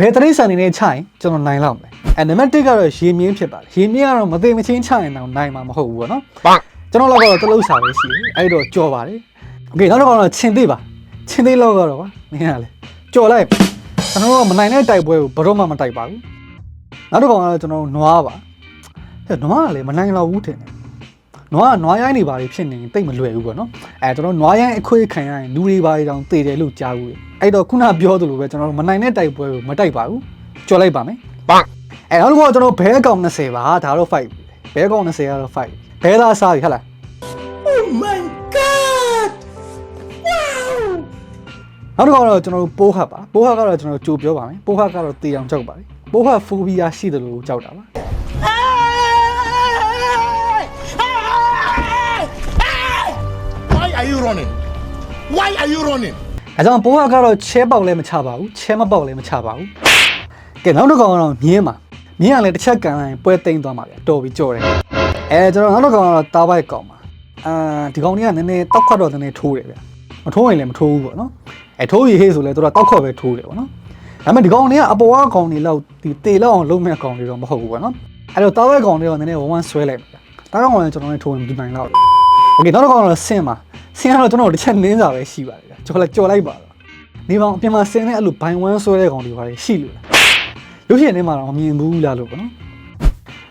ဘယ်တရိษံနေနဲ့ချရင်ကျွန်တော်နိုင်လောက်မယ်အဲနံပါတ်1ကတော့ရေမြင့်ဖြစ်ပါတယ်ရေမြင့်ကတော့မသိမချင်းချရင်တော့နိုင်မှာမဟုတ်ဘူးပေါ့နော် 棒， ကျွန်တော်လောက်ကတော့တလုံးစာပဲရှိတယ်အဲ့တော့ကြော်ပါတယ်โอเคနောက်တစ်ခါတော့ချင်းသေးပါချင်းသေးလောက်ကတော့ကွာနင်ကလေကြော်လိုက်ကျွန်တော်တို့ကမနိုင်တဲ့တိုက်ပွဲကိုဘယ်တော့မှမတိုက်ပါဘူးနောက်တစ်ခါကတော့ကျွန်တော်တို့နွားပါဟဲ့နွားကလေမနိုင်တော့ဘူးထင်တယ် နွားကနွားရိုင်းနေပါလေဖြစ်နေရင်တိတ်မလွယ်ဘူးပေါ့နော်အဲကျွန်တော်တို့နွားရိုင်းအခွေးခံရရင်လူတွေပါတောင်တည်တယ်လို့ကြားဘူးလေအဲ့တော့ခုနပြောသလိုပဲကျွန်တော်တို့မနိုင်တဲ့တိုက်ပွဲကိုမတိုက်ပါဘူးကြော်လိုက်ပါမယ်棒，အဲနောက်တစ်ခါကျွန်တော်ဘဲကောင်20ပါဒါတော့5ဘဲကောင်20ကတော့5ဘဲသားစားပြီဟုတ်လား Oh my god! Wow! နောက်တစ်ခါတော့ကျွန်တော်တို့ပိုးဟတ်ပါပိုးဟတ်ကတော့ကျွန်တော်တို့ကြိုပြောပါမယ်ပိုးဟတ်ကတော့တေအောင်ကြောက်ပါလေပိုးဟတ်ဖိုဘီယာရှိတယ်လို့ကြောက်တာပါ are you running? Why are you running? အဲကြောင့်ပိုးဟတ်ကတော့ချဲပေါက်လည်းမချပါဘူးချဲမပေါက်လည်းမချပါဘူးကဲနောက်တစ်ခါကတော့မြင်းပါမြင်းကလည်းတစ်ချက်ကန်လိုက်ရင်ပွဲသိမ်းသွားမှာဗျတော်ပြီးကြော်တယ်အဲကျွန်တော်နောက်တစ်ခါကတော့တားပိုက်ကောင်ပါအာဒီကောင်ကြီးကနည်းနည်းတောက်ခွတ်တော့နည်းနည်းထိုးတယ်ဗျမထိုးရင်လည်းမထိုးဘူးပေါ့နော်အဲထိုးရဟေးဆိုလဲသူကတောက်ခွတ်ပဲထိုးတယ်ပေါ့နော်ဒါပေမဲ့ဒီကောင်တွေကအပေါ်ကကောင်တွေလောက်ဒီတေလောက်အောင်လုံးမဲ့ကောင်တွေတော့မဟုတ်ဘူးပေါ့နော်အဲ့တော့တားပိုက်ကောင်တွေတော့နည်းနည်းဝဝန်းဆွဲလိုက်တယ်တားကောင်ကလည်းကျွန်တော်လည်းထိုးရင်ဒီနိုင်လောက်တယ်โอเคနောက်တစ်ခါကတော့ဆင်းပါ ဆင်းကတော့ကျွန်တော်တစ်ချက်နင်းစာပဲရှိပါတယ်ဗျကြော်လိုက်ကြော်လိုက်ပါတော့နေပေါင်းအပြင်မှာဆင်းတဲ့အဲ့လိုဘိုင်ဝမ်းဆွဲတဲ့ကောင်တွေပါတယ်ရှိလို့လားရုပ်ရှင်ထဲမှာတော့မမြင်ဘူးလားလို့ပေါ့နော်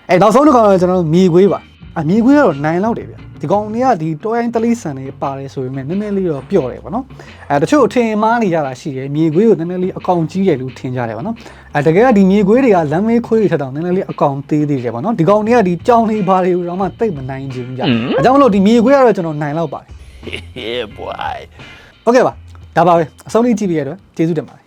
အဲနောက်ဆုံးတစ်ခါတော့ကျွန်တော်တို့မြေခွေးပါအမြေခွေးကတော့နိုင်လောက်တယ်ဗျဒီကောင်တွေကဒီတောရိုင်းတလိဆန်တွေပါတယ်ဆိုပေမဲ့နည်းနည်းလေးတော့ပျော့တယ်ဗောနော်အဲတချို့အထင်မှားနေကြတာရှိတယ်မြေခွေးကိုနည်းနည်းလေးအကောင်ကြီးတယ်လို့ထင်ကြတယ်ဗောနော်အဲတကယ်ကဒီမြေခွေးတွေကလမ်းမေးခွေးတွေထက်တောင်နည်းနည်းလေးအကောင်သေးသေးတယ်ဗောနော်ဒီကောင်တွေကဒီကြောင်လေးဘာတွေကိုတော့မှတိတ်မနိုင်ချင်ဘူးကြအဲကြောင့်မလို့ဒီမြေခွေးကတော့ကျွန်တော်နိုင်လောက်ပါတယ် yeah boy。 โอเคပါဒါပါပဲအဆုံးလေးကြည့်ပြီးရတော့ကျေးဇူးတင်ပါတယ်